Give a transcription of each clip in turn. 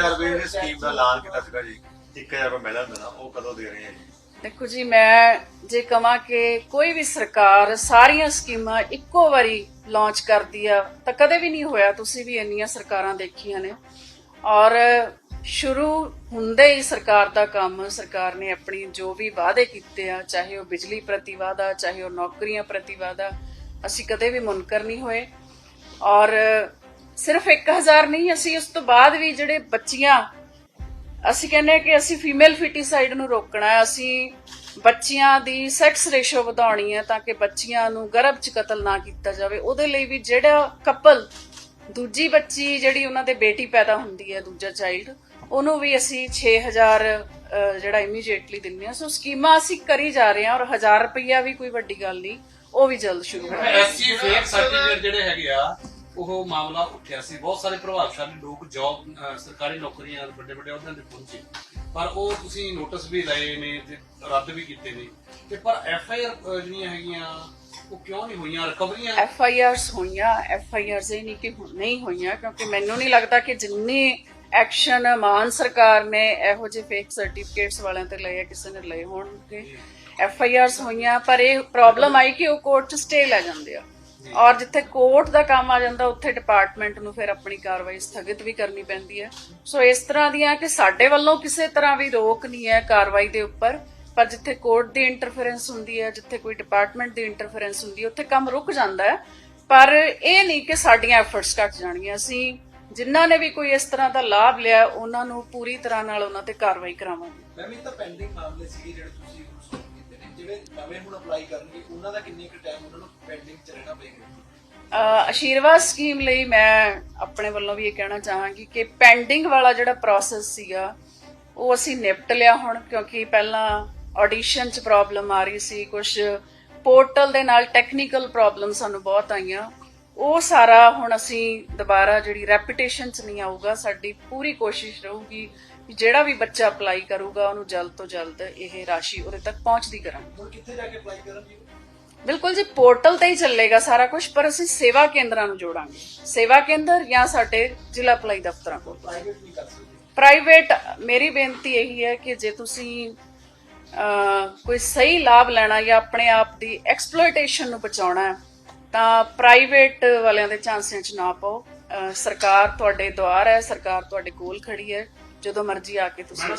1000 ਰੁਪਏ ਦੀ ਸਕੀਮ ਦਾ ਐਲਾਨ ਕੀਤਾ ਸੀਗਾ ਜੀ। 1000 ਰੁਪਏ ਮਿਲਦਾ ਹੁੰਦਾ ਉਹ ਕਦੋਂ ਦੇ ਰਹੇ ਆ ਜੀ? ਦੇਖੋ ਜੀ, ਮੈਂ ਜੇ ਕਹਾਂ ਕਿ ਕੋਈ ਵੀ ਸਰਕਾਰ ਸਾਰੀਆਂ ਸਕੀਮਾਂ ਇੱਕੋ ਵਾਰੀ ਲਾਂਚ ਕਰਦੀ ਆ, ਤਾਂ ਕਦੇ ਵੀ ਨਹੀਂ ਹੋਇਆ ਤੁਸੀਂ ਵੀ ਇੰਨੀਆਂ ਸਰਕਾਰਾਂ ਦੇਖੀਆਂ ਨੇ। ਔਰ ਸ਼ੁਰੂ ਹੁੰਦੇ ਹੀ ਸਰਕਾਰ ਦਾ ਕੰਮ, ਸਰਕਾਰ ਨੇ ਆਪਣੀ ਜੋ ਵੀ ਵਾਅਦੇ ਕੀਤੇ ਆ, ਚਾਹੇ ਉਹ ਬਿਜਲੀ ਪ੍ਰਤੀ ਵਾਅਦਾ, ਚਾਹੇ ਉਹ ਨੌਕਰੀਆਂ ਪ੍ਰਤੀ ਵਾਅਦਾ, ਅਸੀਂ ਕਦੇ ਵੀ ਮੁਨਕਰ ਨਹੀਂ ਹੋਏ। ਔਰ ਸਿਰਫ 1000 ਨਹੀਂ ਅਸੀਂ ਉਸ ਤੋਂ ਬਾਅਦ ਵੀ ਜਿਹੜੇ ਬੱਚੀਆਂ ਅਸੀਂ ਕਹਿੰਦੇ ਕਿ ਅਸੀਂ ਫੀਮੇਲ ਫਿਟੀਸਾਈਡ ਨੂੰ ਰੋਕਣਾ ਹੈ ਅਸੀਂ ਬੱਚੀਆਂ ਦੀ ਸੈਕਸ ਰੇਸ਼ੋ ਵਧਾਉਣੀ ਹੈ ਤਾਂ ਕਿ ਬੱਚੀਆਂ ਨੂੰ ਗਰਭ 'ਚ ਕਤਲ ਨਾ ਕੀਤਾ ਜਾਵੇ। ਉਹਦੇ ਲਈ ਵੀ ਜਿਹੜਾ ਕਪਲ ਦੂਜੀ ਬੱਚੀ ਜਿਹੜੀ ਉਹਨਾਂ ਦੇ ਬੇਟੀ ਪੈਦਾ ਹੁੰਦੀ ਹੈ ਦੂਜਾ ਚਾਈਲਡ ਉਹਨੂੰ ਵੀ ਅਸੀਂ 6000 ਅਹ, ਜਿਹੜਾ ਇਮੀਡੀਏਟਲੀ ਦਿੰਦੇ ਆ ਸੋ ਸਕੀਮਾਂ ਅਸੀਂ ਕਰੀ ਜਾ ਰਹੇ ਹਾਂ ਔਰ 1000 ਰੁਪਈਆ ਵੀ ਕੋਈ ਵੱਡੀ ਗੱਲ ਨਹੀਂ ਉਹ ਵੀ ਜਲਦ ਸ਼ੁਰੂ ਹੋਣਾ ਐਸਸੀ ਫੇਕ ਸਰਟੀਫਿਕੇਟ ਜਿਹੜੇ ਹੈਗੇ ਆ ਉਹ ਮਾਮਲਾ ਉੱਠਿਆ ਸੀ। ਬਹੁਤ ਸਾਰੇ ਪ੍ਰਭਾਵਸ਼ਾਲੀ ਲੋਕ ਜੌਬ ਸਰਕਾਰੀ ਨੌਕਰੀਆਂ ਵੱਡੇ ਵੱਡੇ ਅਹੁਦਿਆਂ ਤੇ ਪਹੁੰਚੇ। ਪਰ ਉਹ ਤੁਸੀਂ ਨੋਟਿਸ ਵੀ ਲਏ ਨੇ ਤੇ ਰੱਦ ਵੀ ਕੀਤੇ ਨੇ। ਤੇ ਪਰ ਐਫ ਆਈ ਆਰ ਜਿਹੜੀਆਂ ਹੈਗੀਆਂ ਉਹ ਕਿਉਂ ਨਹੀਂ ਹੋਈਆਂ? ਰਿਕਵਰੀਆਂ ਐਫ ਆਈ ਆਰਸ ਹੋਈਆਂ। ਐਫ ਆਈ ਆਰਸ ਇਹ ਨਹੀਂ ਕਿ ਨਹੀਂ ਹੋਈਆਂ ਕਿਉਂਕਿ ਮੈਨੂੰ ਨਹੀਂ ਲੱਗਦਾ ਕਿ ਜਿੰਨੀ ਐਕਸ਼ਨ ਮਾਨ ਸਰਕਾਰ ਨੇ ਇਹੋ ਜਿਹੇ ਫੇਕ ਸਰਟੀਫਿਕੇਟਸ ਵਾਲਿਆਂ ਤੇ ਲਏ ਕਿਸੇ ਨੇ ਲਏ ਹੋਣਗੇ। ਐਫ ਆਈ ਆਰਸ ਹੋਈਆਂ ਪਰ ਇਹ ਪ੍ਰੋਬਲਮ ਆਈ ਕਿ ਉਹ ਕੋਰਟ 'ਚ ਸਟੇ ਲੈ ਜਾਂਦੇ ਆ। ਔਰ ਜਿੱਥੇ ਕੋਰਟ ਦਾ ਕੰਮ ਆ ਜਾਂਦਾ, ਉੱਥੇ ਡਿਪਾਰਟਮੈਂਟ ਨੂੰ ਫਿਰ ਆਪਣੀ ਕਾਰਵਾਈ ਸਥਗਿਤ ਵੀ ਕਰਨੀ ਪੈਂਦੀ ਹੈ। ਸੋ ਇਸ ਤਰ੍ਹਾਂ ਦੀਆਂ ਕਿ ਸਾਡੇ ਵੱਲੋਂ ਕਿਸੇ ਤਰ੍ਹਾਂ ਵੀ ਰੋਕ ਨਹੀਂ ਹੈ ਕਾਰਵਾਈ ਦੇ ਉੱਪਰ, ਪਰ ਜਿੱਥੇ ਕੋਰਟ ਦੀ ਇੰਟਰਫੇਰੈਂਸ ਹੁੰਦੀ ਹੈ, ਜਿੱਥੇ ਕੋਈ ਡਿਪਾਰਟਮੈਂਟ ਦੀ ਇੰਟਰਫੇਰੈਂਸ ਹੁੰਦੀ ਹੈ, ਉੱਥੇ ਕੰਮ ਰੁਕ ਜਾਂਦਾ ਹੈ। ਪਰ ਇਹ ਨਹੀਂ ਕਿ ਸਾਡੀਆਂ ਐਫਰਟਸ ਘਟ ਜਾਣਗੀਆਂ। ਅਸੀਂ ਜਿਨ੍ਹਾਂ ਨੇ ਵੀ ਕੋਈ ਇਸ ਤਰ੍ਹਾਂ ਦਾ ਲਾਭ ਲਿਆ, ਉਹਨਾਂ ਨੂੰ ਪੂਰੀ ਤਰ੍ਹਾਂ ਨਾਲ ਉਹਨਾਂ ਤੇ ਕਾਰਵਾਈ ਕਰਾਵਾਂਗੇ। ਮੈਮ ਇਹ ਤਾਂ ਪੈਂਡਿੰਗ ਮਾਮਲੇ ਸੀਗੇ ਜਿਹੜੇ ਤੁਸੀਂ ਜਿਹੜੇ ਨਵੇਂ ਹੁਣ ਅਪਲਾਈ ਕਰਨਗੇ? ਉਹਨਾਂ ਦਾ ਕਿੰਨੇ ਕੁ ਟਾਈਮ ਉਹਨਾਂ ਨੂੰ ਪੈਂਡਿੰਗ ਚ ਰਹਿਣਾ ਪਏਗਾ? ਆਸ਼ੀਰਵਾਦ ਸਕੀਮ ਲਈ ਮੈਂ ਆਪਣੇ ਵੱਲੋਂ ਵੀ ਇਹ ਕਹਿਣਾ ਚਾਹਾਂਗੀ ਕਿ ਪੈਂਡਿੰਗ ਵਾਲਾ ਜਿਹੜਾ ਪ੍ਰੋਸੈਸ ਸੀਗਾ, ਉਹ ਅਸੀਂ ਨਿਪਟ ਲਿਆ ਹੁਣ, ਕਿਉਂਕਿ ਪਹਿਲਾਂ ਆਡੀਸ਼ਨ 'ਚ ਪ੍ਰੋਬਲਮ ਆ ਰਹੀ ਸੀ ਕੁਝ ਪੋਰਟਲ ਦੇ ਨਾਲ ਟੈਕਨੀਕਲ ਪ੍ਰੋਬਲਮ ਸਾਨੂੰ ਬਹੁਤ ਆਈਆਂ। ਉਹ ਸਾਰਾ ਹੁਣ ਅਸੀਂ ਦੁਬਾਰਾ ਜਿਹੜੀ ਰੈਪਿਟੇਸ਼ਨ 'ਚ ਨਹੀਂ ਆਊਗਾ, ਸਾਡੀ ਪੂਰੀ ਕੋਸ਼ਿਸ਼ ਰਹੂਗੀ ਜਿਹੜਾ ਵੀ ਬੱਚਾ ਅਪਲਾਈ ਕਰੂਗਾ ਉਹਨੂੰ ਜਲਦ ਤੋਂ ਜਲਦ ਇਹ ਰਾਸ਼ੀ ਉਹਦੇ ਤੱਕ ਪਹੁੰਚਦੀ ਕਰਾਂਗੇ। ਹੁਣ ਕਿੱਥੇ ਜਾ ਕੇ ਅਪਲਾਈ ਕਰਨਗੇ ਬਿਲਕੁਲ ਜੀ ਪੋਰਟਲ ਤੇ ਹੀ ਚੱਲੇਗਾ ਸਾਰਾ ਕੁਝ ਪਰ ਅਸੀਂ ਸੇਵਾ ਕੇਂਦਰਾਂ ਨੂੰ ਜੋੜਾਂਗੇ। ਸੇਵਾ ਕੇਂਦਰ ਜਾਂ ਸਾਡੇ ਜ਼ਿਲ੍ਹਾ ਭਲਾਈ ਦਫ਼ਤਰਾਂ ਕੋਲ। ਪ੍ਰਾਈਵੇਟ ਨਹੀਂ ਕਰ ਸਕਦੇ ਪ੍ਰਾਈਵੇਟ ਮੇਰੀ ਬੇਨਤੀ ਇਹੀ ਹੈ ਕਿ ਜੇ ਤੁਸੀਂ ਕੋਈ ਸਹੀ ਲਾਭ ਲੈਣਾ ਜਾਂ ਆਪਣੇ ਆਪ ਦੀ ਐਕਸਪਲੋਇਟੇਸ਼ਨ ਨੂੰ ਬਚਾਉਣਾ ਹੈ ਤਾਂ ਪ੍ਰਾਈਵੇਟ ਵਾਲਿਆਂ ਦੇ ਚਾਂਸਿਆਂ 'ਚ ਨਾ ਪਾਓ। ਸਰਕਾਰ ਤੁਹਾਡੇ ਦੁਆਰ ਹੈ ਸਰਕਾਰ ਤੁਹਾਡੇ ਕੋਲ ਖੜੀ ਹੈ। ਜਦੋਂ ਮਰਜ਼ੀ ਆ ਕੇ ਤੁਸੀਂ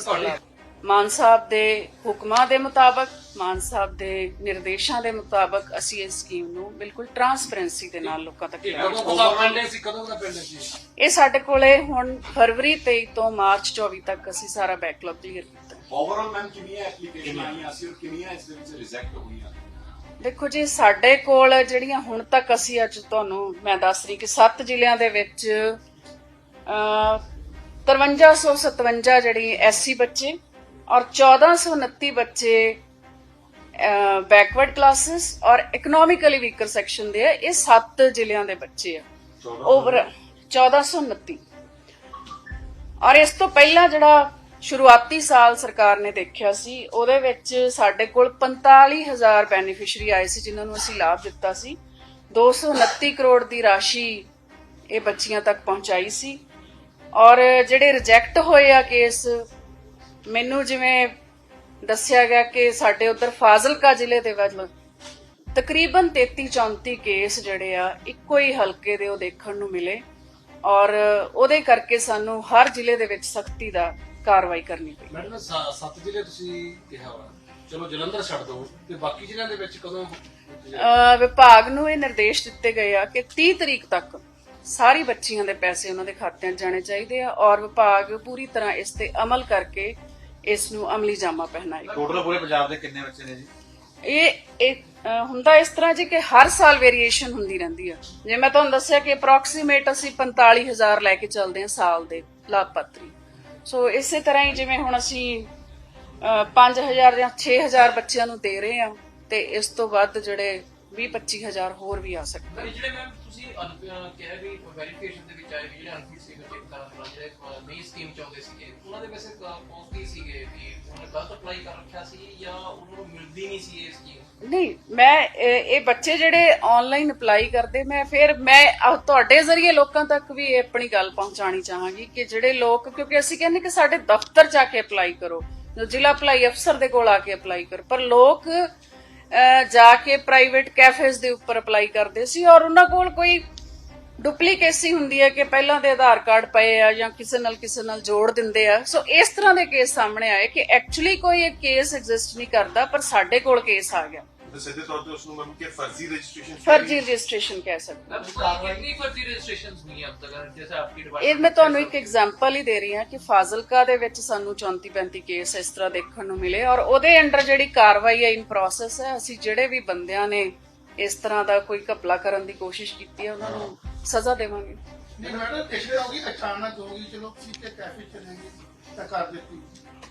ਮਾਨ ਸਾਹਿਬ ਦੇ ਹੁਕਮਾਂ ਦੇ ਮੁਤਾਬਕ ਮਾਨ ਸਾਹਿਬ ਦੇ ਨਿਰਦੇਸ਼ਾਂ ਦੇ ਮੁਤਾਬਕ ਅਸੀਂ ਇਸ ਸਕੀਮ ਨੂੰ ਬਿਲਕੁਲ ਟਰਾਂਸਪੇਰੈਂਸੀ ਦੇ ਨਾਲ ਲੋਕਾਂ ਤੱਕ ਇਹ ਸਾਡੇ ਕੋਲੇ ਹੁਣ ਫਰਵਰੀ 23 ਤੋਂ ਮਾਰਚ 24 ਤੱਕ ਅਸੀਂ ਸਾਰਾ ਬੈਕਲੌਗ ਕਲੀਅਰ ਕੀਤਾ। ਓਵਰਆਲ ਮੈਮ ਕਿੰਨੀਆਂ ਐਪਲੀਕੇਸ਼ਨ ਆਈਆਂ ਸੀ ਔਰ ਕਿੰਨੀਆਂ ਇਸ ਦੇ ਵਿੱਚ ਰਿਜੈਕਟ ਹੋਈਆਂ? ਦੇਖੋ ਜੀ ਸਾਡੇ ਕੋਲ ਜਿਹੜੀਆਂ ਹੁਣ ਤੱਕ ਅਸੀਂ ਅੱਜ ਤੁਹਾਨੂੰ ਮੈਂ ਦੱਸ ਰਹੀ ਕਿ 7 ਜ਼ਿਲ੍ਹਿਆਂ ਦੇ ਵਿੱਚ ਅ 5357 ਜਿਹੜੀ ਐਸਸੀ ਬੱਚੇ ਔਰ 1429 ਬੱਚੇ ਬੈਕਵਰਡ ਕਲਾਸਿਸ ਔਰ ਇਕਨੋਮਿਕਲੀ ਵੀਕਰ ਸੈਕਸ਼ਨ ਦੇ ਆ ਇਹ 7 ਜ਼ਿਲ੍ਹਿਆਂ ਦੇ ਬੱਚੇ ਆ। ਓਵਰ 1429 ਔਰ ਇਸ ਤੋਂ ਪਹਿਲਾਂ ਜਿਹੜਾ ਸ਼ੁਰੂਆਤੀ ਸਾਲ ਸਰਕਾਰ ਨੇ ਦੇਖਿਆ ਸੀ ਉਹਦੇ ਵਿੱਚ ਸਾਡੇ ਕੋਲ 45000 ਬੈਨੀਫੀਸ਼ੀਅਰੀ ਆਏ ਸੀ ਜਿਨ੍ਹਾਂ ਨੂੰ ਅਸੀਂ ਲਾਭ ਦਿੱਤਾ ਸੀ। 229 ਕਰੋੜ ਦੀ ਰਾਸ਼ੀ ਇਹ ਬੱਚੀਆਂ ਤੱਕ ਪਹੁੰਚਾਈ ਸੀ। ਔਰ ਜਿਹੜੇ ਰਿਜੈਕਟ ਹੋਏ ਆ ਕੇਸ ਮੈਨੂੰ ਜਿਵੇਂ ਦੱਸਿਆ ਗਿਆ ਕਿ ਸਾਡੇ ਉਧਰ ਫਾਜ਼ਿਲਕਾ ਜ਼ਿਲ੍ਹੇ ਦੇ ਵੱਲ ਤਕਰੀਬਨ 33 34 ਕੇਸ ਜਿਹੜੇ ਆ ਇੱਕੋ ਹੀ ਹਲਕੇ ਦੇ ਉਹ ਦੇਖਣ ਨੂੰ ਮਿਲੇ ਔਰ ਉਹਦੇ ਕਰਕੇ ਸਾਨੂੰ ਹਰ ਜ਼ਿਲ੍ਹੇ ਦੇ ਵਿੱਚ ਸਖਤੀ ਦਾ ਕਾਰਵਾਈ ਕਰਨੀ ਪਈ। ਮੈਡਮ ਸੱਤ ਜ਼ਿਲ੍ਹੇ ਤੁਸੀਂ ਕਿਹਾ ਵਾ। ਚਲੋ ਜਲੰਧਰ ਛੱਡ ਦਿਓ ਤੇ ਬਾਕੀ ਜ਼ਿਲ੍ਹਿਆਂ ਦੇ ਵਿੱਚ ਕਦੋਂ ਵਿਭਾਗ ਨੂੰ ਇਹ ਨਿਰਦੇਸ਼ ਦਿੱਤੇ ਗਏ ਆ ਕਿ 30 ਤਰੀਕ ਤੱਕ ਸਾਰੀ ਬੱਚੀਆਂ ਦੇ ਪੈਸੇ ਉਹਨਾਂ ਦੇ ਖਾਤਿਆਂ 'ਚ ਜਾਣੇ ਚਾਹੀਦੇ ਆ ਔਰ ਵਿਭਾਗ ਪੂਰੀ ਤਰ੍ਹਾਂ ਇਸ ਤੇ ਅਮਲ ਕਰਕੇ ਇਸ ਨੂੰ ਅਮਲੀ ਜਾਮਾ ਪਹਿਨਾਏਗਾ ਟੋਟਲ ਪੂਰੇ ਪੰਜਾਬ ਦੇ ਕਿੰਨੇ ਬੱਚੇ ਨੇ ਜੀ? ਇਹ ਇਹ, ਹੁੰਦਾ ਇਸ ਤਰ੍ਹਾਂ ਜੀ ਕਿ ਹਰ ਸਾਲ ਵੇਰੀਏਸ਼ਨ ਹੁੰਦੀ ਰਹਿੰਦੀ ਆ। ਜੇ ਮੈਂ ਤੁਹਾਨੂੰ ਦੱਸਿਆ ਕਿ ਅਪਰੋਕਸੀਮੇਟ ਅਸੀਂ 45000 ਲੈ ਕੇ ਚੱਲਦੇ ਹਾਂ ਸਾਲ ਦੇ ਲਾਭਪਾਤਰੀ। ਸੋ ਇਸੇ ਤਰ੍ਹਾਂ ਹੀ ਜਿਵੇਂ ਹੁਣ ਅਸੀਂ ਅਹ, 5000 ਜਾਂ 6000 ਬੱਚਿਆਂ ਨੂੰ ਦੇ ਰਹੇ ਹਾਂ ਤੇ ਇਸ ਤੋਂ ਵੱਧ ਜਿਹੜੇ 20 25000 ਹੋਰ ਵੀ ਆ ਸਕਦੇ ਜਿਹੜੇ ਮੈਮ ਤੁਸੀਂ ਕਿਹਾ ਵੀ ਵੈਰੀਫਿਕੇਸ਼ਨ ਦੇ ਵਿੱਚ ਆਏ ਵੀ ਜਿਹੜੇ ਅਨਫਿਟ ਸੀਗੇ ਚੈੱਕ ਕਰਨ ਜਿਹੜੇ ਨਹੀਂ ਸਕੀਮ ਚਾਹੁੰਦੇ ਸੀਗੇ, ਉਹਨਾਂ ਦੇ ਵੈਸੇ ਕੌਸ ਸੀਗੇ? ਵੀ ਉਹਨੇ ਗਲਤ ਅਪਲਾਈ ਕਰ ਰੱਖਿਆ ਸੀ ਜਾਂ ਉਹਨਾਂ ਨੂੰ ਮਿਲਦੀ ਨਹੀਂ ਸੀ ਇਹ ਸਕੀਮ ਨਹੀਂ, ਮੈਂ ਇਹ ਬੱਚੇ ਜਿਹੜੇ ਆਨਲਾਈਨ ਅਪਲਾਈ ਕਰਦੇ, ਮੈਂ ਫਿਰ, ਮੈਂ ਤੁਹਾਡੇ ਜ਼ਰੀਏ ਲੋਕਾਂ ਤੱਕ ਵੀ ਇਹ ਆਪਣੀ ਗੱਲ ਪਹੁੰਚਾਣੀ ਚਾਹਾਂਗੀ ਕਿ ਜਿਹੜੇ ਲੋਕ, ਕਿਉਂਕਿ ਅਸੀਂ ਕਹਿੰਦੇ ਕਿ ਸਾਡੇ ਦਫ਼ਤਰ ਜਾ ਕੇ ਅਪਲਾਈ ਕਰੋ, ਜ਼ਿਲ੍ਹਾ ਅਪਲਾਈ ਅਫਸਰ ਦੇ ਕੋਲ ਆ ਕੇ ਅਪਲਾਈ ਕਰੋ, ਪਰ ਲੋਕ ਜਾ ਕੇ ਪ੍ਰਾਈਵੇਟ ਕੈਫੇਜ਼ ਦੇ ਉੱਪਰ ਅਪਲਾਈ ਕਰਦੇ ਸੀ ਔਰ ਉਹਨਾਂ ਕੋਲ ਕੋਈ ਡੁਪਲੀਕੇਸੀ ਹੁੰਦੀ ਹੈ ਕਿ ਪਹਿਲਾਂ ਦੇ ਆਧਾਰ ਕਾਰਡ ਪਏ ਆ ਜਾਂ ਕਿਸੇ ਨਾਲ ਕਿਸੇ ਨਾਲ ਜੋੜ ਦਿੰਦੇ ਆ। ਸੋ ਇਸ ਤਰ੍ਹਾਂ ਦੇ ਕੇਸ ਸਾਹਮਣੇ ਆਏ ਕਿ ਐਕਚੁਅਲੀ ਕੋਈ ਇਹ ਕੇਸ ਐਗਜ਼ਿਸਟ ਨਹੀਂ ਕਰਦਾ, ਪਰ ਸਾਡੇ ਕੋਲ ਕੇਸ ਆ ਗਿਆ। ਤੇ ਸਿੱਧੇ ਤੌਰ ਤੇ ਉਸ ਨੂੰ ਮੈਂ ਕਿ ਫਰਜ਼ੀ ਰਜਿਸਟ੍ਰੇਸ਼ਨ ਫਰਜ਼ੀ ਰਜਿਸਟ੍ਰੇਸ਼ਨ ਕਹਿ ਸਕਦੇ मैम कितनी फर्जी रजिस्ट्रेशन हुई हैं अब तक जैसे आपकी ਇਹ डिपार्टमेंट ਮੈਂ ਤੁਹਾਨੂੰ ਇੱਕ ਐਗਜ਼ਾਮਪਲ ਹੀ ਦੇ ਰਹੀ ਹਾਂ ਕਿ ਫਾਜ਼ਿਲਕਾ ਦੇ ਵਿੱਚ ਸਾਨੂੰ 34 35 ਕੇਸ ਇਸ ਤਰ੍ਹਾਂ ਦੇਖਣ ਨੂੰ ਮਿਲੇ ਔਰ ਉਹਦੇ ਅੰਡਰ ਜਿਹੜੀ ਕਾਰਵਾਈ ਹੈ ਇਨ ਪ੍ਰੋਸੈਸ ਹੈ ਅਸੀਂ ਜਿਹੜੇ ਵੀ ਬੰਦਿਆਂ ਨੇ ਇਸ ਤਰ੍ਹਾਂ ਦਾ ਕੋਈ ਘਪਲਾ ਕਰਨ ਦੀ ਕੋਸ਼ਿਸ਼ ਕੀਤੀ ਹੈ ਉਹਨਾਂ ਨੂੰ ਸਜ਼ਾ ਦੇਵਾਂਗੇ ਨਹੀਂ ਮੈਡਮ ਪਿਛਲੇ ਹੋ ਗਈ ਅਚਾਨਕ ਹੋ ਗਈ ਚਲੋ ਕਿਸੇ ਤੇ ਕੈਫੇ ਚਲੇ ਗਏ ਤਾਂ ਕਰ ਦਿੱਤੀ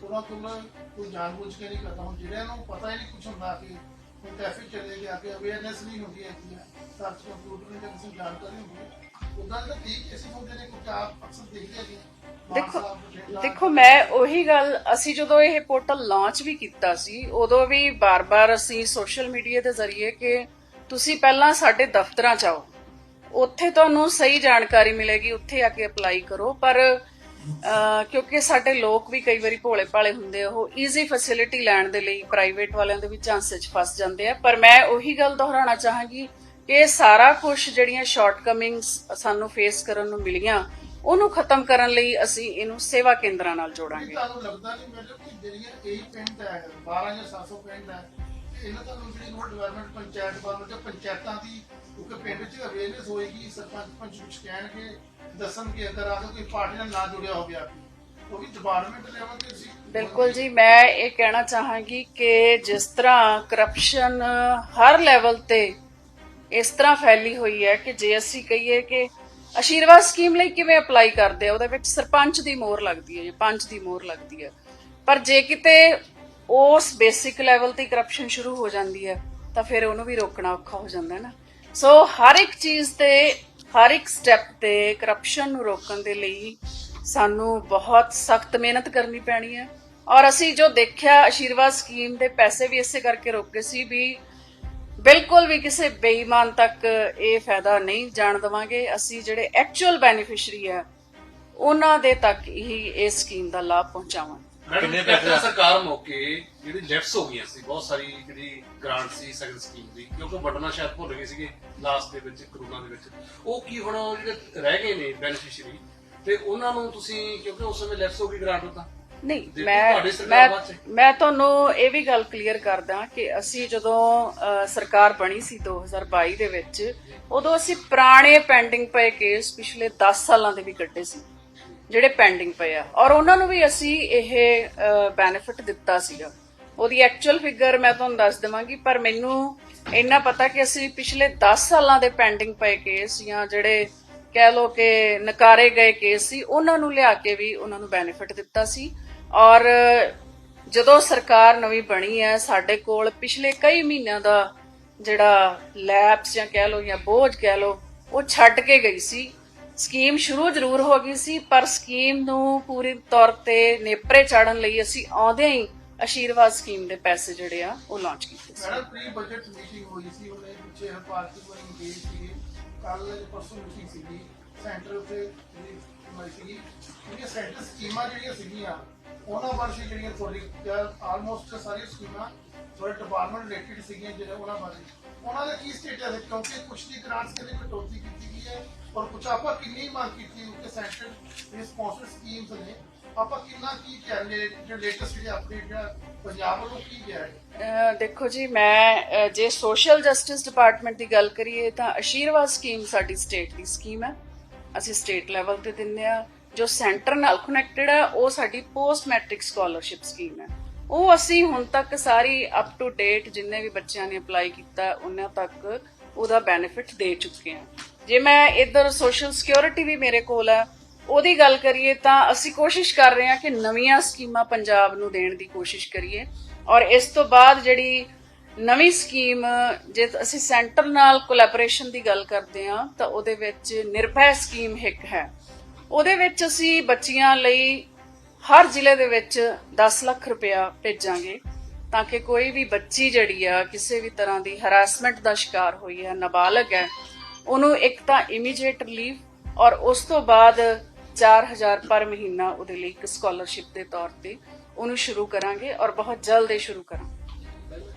ਉਹਨਾਂ ਕੋਲ ਕੋਈ ਜਾਣਬੁੱਝ ਕੇ ਨਹੀਂ ਕਰਦਾ ਹੁਣ ਜਿਹੜਿਆਂ ਨੂੰ ਪਤਾ ਹੀ ਨਹੀਂ ਕੁਝ ਹੁੰਦਾ ਕਿ ਹੁਣ ਕੈਫੇ ਚਲੇ ਗਏ ਆ ਕੇ ਅਵੇਅਰਨੈਸ ਨਹੀਂ ਹੁੰਦੀ ਹੈ। ਕਿ ਸਰਚ ਕੰਪਿਊਟਰ ਨੇ ਕਿਸੇ ਨੂੰ ਜਾਣਕਾਰੀ ਹੁੰਦੀ ਹੈ। ਉਦਾਂ ਤਾਂ ਠੀਕ ਅਸੀਂ ਹੁੰਦੇ ਨੇ ਕੁਝ ਆਪ ਅਕਸਰ ਦੇਖਦੇ ਹੈਗੇ ਦੇਖੋ ਦੇਖੋ ਮੈਂ ਉਹੀ ਗੱਲ ਅਸੀਂ ਜਦੋਂ ਇਹ ਪੋਰਟਲ ਲਾਂਚ ਵੀ ਕੀਤਾ ਸੀ ਉਦੋਂ ਵੀ ਬਾਰ-ਬਾਰ ਅਸੀਂ ਸੋਸ਼ਲ ਮੀਡੀਆ ਦੇ ਜ਼ਰੀਏ ਕਿ ਤੁਸੀਂ ਪਹਿਲਾਂ ਸਾਡੇ ਦਫ਼ਤਰਾਂ 'ਚ ਆਓ। ਉੱਥੇ ਤੁਹਾਨੂੰ ਸਹੀ ਜਾਣਕਾਰੀ ਮਿਲੇਗੀ ਉੱਥੇ ਆ ਕੇ ਅਪਲਾਈ ਕਰੋ ਪਰ ਕਿਉਂਕਿ ਸਾਡੇ ਲੋਕ ਵੀ ਕਈ ਵਾਰੀ ਭੋਲੇ ਭਾਲੇ ਹੁੰਦੇ ਆ, ਉਹ ਈਜ਼ੀ ਫੈਸਿਲਿਟੀ ਲੈਣ ਦੇ ਲਈ ਪ੍ਰਾਈਵੇਟ ਵਾਲਿਆਂ ਦੇ ਵੀ ਝਾਂਸੇ 'ਚ ਫਸ ਜਾਂਦੇ ਆ। ਪਰ ਮੈਂ ਉਹੀ ਗੱਲ ਦੁਹਰਾਉਣਾ ਚਾਹਾਂਗੀ ਕਿ ਇਹ ਸਾਰਾ ਕੁਝ ਜਿਹੜੀਆਂ ਸ਼ਾਰਟਕਮਿੰਗਸ ਸਾਨੂੰ ਫੇਸ ਕਰਨ ਨੂੰ ਮਿਲੀਆਂ, ਉਹਨੂੰ ਖਤਮ ਕਰਨ ਲਈ ਅਸੀਂ ਇਹਨੂੰ ਸੇਵਾ ਕੇਂਦਰਾਂ ਨਾਲ ਜੋੜਾਂਗੇ। ਤੁਹਾਨੂੰ ਲੱਗਦਾ ਨਹੀਂ ਮੈਡਮ ਕਿ ਜਿਹੜੀਆਂ ਇਹੀ ਪਿੰਡ ਹੈ 12 ਜਾਂ 700 ਪਿੰਡ ਹੈ ਇਹਨਾਂ ਤੁਹਾਨੂੰ ਜਿਹੜੀ ਰੋਡ ਡਿਵੈਲਪਮੈਂਟ ਪੰਚਾਇਤ ਡਿਪਾਰਟਮੈਂਟ ਤੇ ਪੰਚਾਇਤਾਂ ਦੀ ਕਿਉਂਕਿ ਪਿੰਡ 'ਚ ਅਵੇਅਰਨੈਸ ਹੋਏਗੀ, ਸਰਪੰਚ ਪੰਚ ਕੁਝ ਕਹਿਣਗੇ, ਦੱਸਣਗੇ, ਅਗਰ ਆ ਕੋਈ ਪਾਰਟੀ ਨਾਲ ਨਾ ਜੁੜਿਆ ਹੋਵੇ ਆ ਉਹ ਵੀ ਡਿਪਾਰਟਮੈਂਟ ਲੈਵਲ ਤੇ ਸੀ ਬਿਲਕੁਲ ਜੀ, ਮੈਂ ਇਹ ਕਹਿਣਾ ਚਾਹਾਂਗੀ ਕਿ ਜਿਸ ਤਰ੍ਹਾਂ ਕਰਪਸ਼ਨ ਹਰ ਲੈਵਲ ਤੇ ਇਸ ਤਰ੍ਹਾਂ ਫੈਲੀ ਹੋਈ ਹੈ ਕਿ ਜੇ ਅਸੀਂ ਕਹੀਏ ਕਿ ਆਸ਼ੀਰਵਾਦ ਸਕੀਮ ਲਈ ਕਿਵੇਂ ਅਪਲਾਈ ਕਰਦੇ ਆ, ਉਹਦੇ ਵਿੱਚ ਸਰਪੰਚ ਦੀ ਮੋਹਰ ਲੱਗਦੀ ਹੈ ਪੰਚ ਦੀ ਮੋਹਰ ਲੱਗਦੀ ਹੈ। ਪਰ ਜੇ ਕਿਤੇ ਉਸ ਬੇਸਿਕ ਲੈਵਲ ਤੇ ਕਰਪਸ਼ਨ ਸ਼ੁਰੂ ਹੋ ਜਾਂਦੀ ਹੈ, ਤਾਂ ਫਿਰ ਉਹਨੂੰ ਵੀ ਰੋਕਣਾ ਔਖਾ ਹੋ ਜਾਂਦਾ ਹੈ ਨਾ। ਸੋ ਹਰ ਇੱਕ ਚੀਜ਼ ਤੇ, ਹਰ ਇੱਕ ਸਟੈਪ ਤੇ ਕਰਪਸ਼ਨ ਨੂੰ ਰੋਕਣ ਦੇ ਲਈ ਸਾਨੂੰ ਬਹੁਤ ਸਖਤ ਮਿਹਨਤ ਕਰਨੀ ਪੈਣੀ ਹੈ। ਔਰ ਅਸੀਂ ਜੋ ਦੇਖਿਆ ਆਸ਼ੀਰਵਾਦ ਸਕੀਮ ਦੇ ਪੈਸੇ ਵੀ ਇਸੇ ਕਰਕੇ ਰੋਕੇ ਸੀ ਵੀ ਬਿਲਕੁਲ ਵੀ ਕਿਸੇ ਬੇਈਮਾਨ ਤੱਕ ਇਹ ਫਾਇਦਾ ਨਹੀਂ ਜਾਣ ਦਵਾਂਗੇ। ਅਸੀਂ ਜਿਹੜੇ ਐਕਚੁਅਲ ਬੈਨੀਫੀਸ਼ੀਅਰੀ ਆ ਉਹਨਾਂ ਦੇ ਤੱਕ ਹੀ ਇਸ ਸਕੀਮ ਦਾ ਲਾਭ ਪਹੁੰਚਾਵਾਂਗੇ। ਕਿੰਨੇ ਪੈਸੇ ਕੈਪਟਨ ਸਰਕਾਰ ਮੌਕੇ ਜਿਹੜੀ ਲੈਫਟਸ ਹੋ ਗਈਆਂ ਸੀ ਬਹੁਤ ਸਾਰੀ ਜਿਹੜੀ ਗ੍ਰਾਂਟ ਸੀ ਸੈਕੰਡ ਸਕੀਮ ਦੀ ਕਿਉਂਕਿ ਵਟਣਾ ਸ਼ਾਇਦ ਭੁੱਲ ਗਏ ਸੀਗੇ ਲਾਸਟ ਦੇ ਵਿੱਚ ਕਰੋਨਾ ਦੇ ਵਿੱਚ। ਉਹ ਕੀ ਹੁਣ ਜਿਹੜੇ ਰਹਿ ਗਏ ਨੇ ਬੈਨੀਫੀਸ਼ੀਅਰੀ ਤੇ ਉਹਨਾਂ ਨੂੰ ਤੁਸੀਂ ਕਿਉਂਕਿ ਉਸ ਸਮੇਂ ਲੈਫਟਸ ਹੋ ਗਈ ਗ੍ਰਾਂਟ ਉਹਦਾ ਨਹੀਂ ਮੈਂ ਮੈਂ। ਮੈਂ ਤੁਹਾਨੂੰ ਇਹ ਵੀ ਗੱਲ ਕਲੀਅਰ ਕਰਦਾ ਕਿ ਅਸੀਂ ਜਦੋਂ ਸਰਕਾਰ ਬਣੀ ਸੀ 2022 ਦੇ ਵਿੱਚ ਉਦੋਂ ਅਸੀਂ ਪੁਰਾਣੇ ਪੈਂਡਿੰਗ ਪਏ ਕੇਸ ਪਿਛਲੇ 10 ਸਾਲਾਂ ਦੇ ਵੀ ਕੱਢੇ ਸੀ। ਜਿਹੜੇ ਪੈਂਡਿੰਗ ਪਏ ਆ। ਔਰ ਉਹਨਾਂ ਨੂੰ ਵੀ ਅਸੀਂ ਇਹ ਬੈਨੀਫਿਟ ਦਿੱਤਾ ਸੀਗਾ। ਉਹਦੀ ਐਕਚੁਅਲ ਫਿਗਰ ਮੈਂ ਤੁਹਾਨੂੰ ਦੱਸ ਦੇਵਾਂਗੀ, ਪਰ ਮੈਨੂੰ ਇੰਨਾ ਪਤਾ ਕਿ ਅਸੀਂ ਪਿਛਲੇ 10 ਸਾਲਾਂ ਦੇ ਪੈਂਡਿੰਗ ਪਏ ਕੇਸ ਜਾਂ ਜਿਹੜੇ ਕਹਿ ਲੋ ਕਿ ਨਕਾਰੇ ਗਏ ਕੇਸ ਸੀ, ਉਹਨਾਂ ਨੂੰ ਲਿਆ ਕੇ ਵੀ ਉਹਨਾਂ ਨੂੰ ਬੈਨੀਫਿਟ ਦਿੱਤਾ ਸੀ। ਔਰ ਜਦੋਂ ਸਰਕਾਰ ਨਵੀਂ ਬਣੀ ਹੈ, ਸਾਡੇ ਕੋਲ ਪਿਛਲੇ ਕਈ ਮਹੀਨਿਆਂ ਦਾ ਜਿਹੜਾ ਲੈਪਸ ਜਾਂ ਕਹਿ ਲੋ ਜਾਂ ਬੋਝ ਕਹਿ ਲੋ ਉਹ ਛੱਡ ਕੇ ਗਈ ਸੀ। ਸਕੀਮ ਸ਼ੁਰੂ ਜ਼ਰੂਰ ਹੋ ਗਈ ਸੀ, ਪਰ ਸਕੀਮ ਨੂੰ ਪੂਰੀ ਤੌਰ ਤੇ ਨੇਪਰੇ ਚਾੜਨ ਲਈ ਅਸੀਂ ਆਉਂਦਿਆਂ ਹੀ ਆਸ਼ੀਰਵਾਦ ਸਕੀਮ ਦੇ ਪੈਸੇ ਜਿਹੜੇ ਆ, ਉਹ ਲਾਂਚ ਕੀਤੇ ਸੀ। ਮੈਡਮ ਪ੍ਰੀ ਬਜਟ ਮੀਟਿੰਗ ਹੋਈ ਸੀ ਉਹਨੇ ਪਿੱਛੇ ਹਰ ਪਾਰਟੀ ਕੋਲ ਇੰਗੇਜ ਸੀਗੇ। ਕੱਲ ਪਰਸੋਂ ਮੀਟਿੰਗ ਸੀਗੀ। ਸੈਂਟਰ ਤੇ ਜਿਹੜੀ ਸੀਗੀ ਜਿਹੜੀਆਂ ਸੈਂਟਰ ਸਕੀਮਾਂ ਜਿਹੜੀਆਂ ਸੀਗੀਆਂ, ਉਹਨਾਂ ਬਾਰੇ ਜਿਹੜੀਆਂ ਤੁਹਾਡੀ ਆਲਮੋਸਟ ਸਾਰੀਆਂ ਸਕੀਮਾਂ ਤੁਹਾਡੇ ਡਿਪਾਰਟਮੈਂਟ ਰਿਲੇਟਡ ਸੀਗੀਆਂ ਜਿਹੜੇ ਉਹਨਾਂ ਬਾਰੇ। ਉਹਨਾਂ ਦਾ ਕੀ ਸਟੇਟਸ ਹੈ? ਕਿਉਂਕਿ ਕੁਝ ਦੀ ਗ੍ਰਾਂਟਸ ਦੇ ਕਟੌਤੀ ਕੀਤੀ ਗਈ ਹੈ ਔਰ ਕੁਝ ਆਪਾਂ ਕਿੰਨੀ ਮੰਗ ਕੀਤੀ ਕਿ ਸੈਂਟਰ ਰਿਸਪੌਂਸਿਬਲ ਸਕੀਮਸ ਨੇ। ਆਪਾਂ ਕਿੰਨਾ ਕੀ ਕਹਿ ਲੇਟੈਸਟ ਜਿਹੜੇ ਅਪਡੇਟ ਹੈ, ਪੰਜਾਬ ਵੱਲੋਂ ਕੀ ਗਿਆ ਦੇਖੋ ਜੀ, ਮੈਂ ਜੇ ਸੋਸ਼ਲ ਜਸਟਿਸ ਡਿਪਾਰਟਮੈਂਟ ਦੀ ਗੱਲ ਕਰੀਏ ਤਾਂ ਅਸ਼ੀਰਵਾਦ ਸਕੀਮ ਸਾਡੀ ਸਟੇਟ ਦੀ ਸਕੀਮ ਹੈ। ਅਸੀਂ ਸਟੇਟ ਲੈਵਲ ਤੇ ਦਿੰਦੇ ਆ ਜੋ ਸੈਂਟਰ ਨਾਲ ਕਨੈਕਟਡ ਹੈ, ਉਹ ਸਾਡੀ ਪੋਸਟ ਮੈਟ੍ਰਿਕ ਸਕਾਲਰਸ਼ਿਪ ਸਕੀਮ ਹੈ। ਉਹ ਅਸੀਂ ਹੁਣ ਤੱਕ ਸਾਰੀ ਅਪ ਟੂ ਡੇਟ ਜਿੰਨੇ ਵੀ ਬੱਚਿਆਂ ਨੇ ਅਪਲਾਈ ਕੀਤਾ, ਉਹਨਾਂ ਤੱਕ ਉਹਦਾ ਬੈਨੀਫਿਟ ਦੇ ਚੁੱਕੇ ਹਾਂ। ਜੇ ਮੈਂ ਇਧਰ ਸੋਸ਼ਲ ਸਿਕਿਉਰਿਟੀ ਵੀ ਮੇਰੇ ਕੋਲ ਹੈ, ਉਹਦੀ ਗੱਲ ਕਰੀਏ ਤਾਂ ਅਸੀਂ ਕੋਸ਼ਿਸ਼ ਕਰ ਰਹੇ ਹਾਂ ਕਿ ਨਵੀਆਂ ਸਕੀਮਾਂ ਪੰਜਾਬ ਨੂੰ ਦੇਣ ਦੀ ਕੋਸ਼ਿਸ਼ ਕਰੀਏ। ਔਰ ਇਸ ਤੋਂ ਬਾਅਦ ਜਿਹੜੀ ਨਵੀਂ ਸਕੀਮ ਜੇ ਅਸੀਂ ਸੈਂਟਰ ਨਾਲ ਕੋਲੈਬੋਰੇਸ਼ਨ ਦੀ ਗੱਲ ਕਰਦੇ ਹਾਂ, ਤਾਂ ਉਹਦੇ ਵਿੱਚ ਨਿਰਭੈ ਸਕੀਮ ਇੱਕ ਹੈ। ਉਹਦੇ ਵਿੱਚ ਅਸੀਂ ਬੱਚੀਆਂ ਲਈ ਹਰ ਜ਼ਿਲ੍ਹੇ ਦੇ ਵਿੱਚ 10 ਲੱਖ ਰੁਪਇਆ ਭੇਜਾਂਗੇ, ਤਾਂ ਕਿ ਕੋਈ ਵੀ ਬੱਚੀ ਜਿਹੜੀ ਆ, ਕਿਸੇ ਵੀ ਤਰ੍ਹਾਂ ਦੀ ਹਰਾਸਮੈਂਟ ਦਾ ਸ਼ਿਕਾਰ ਹੋਈ ਹੈ, ਨਾਬਾਲਗ ਹੈ, ਉਹਨੂੰ ਇੱਕ ਤਾਂ ਇਮੀਡੀਏਟ ਰਿਲੀਫ ਔਰ ਉਸ ਤੋਂ ਬਾਅਦ 4000 ਪਰ ਮਹੀਨਾ ਉਹਦੇ ਲਈ ਇੱਕ ਸਕਾਲਰਸ਼ਿਪ ਦੇ ਤੌਰ ਤੇ ਉਹਨੂੰ ਸ਼ੁਰੂ ਕਰਾਂਗੇ ਔਰ ਬਹੁਤ ਜਲਦ ਇਹ ਸ਼ੁਰੂ ਕਰਾਂਗੇ।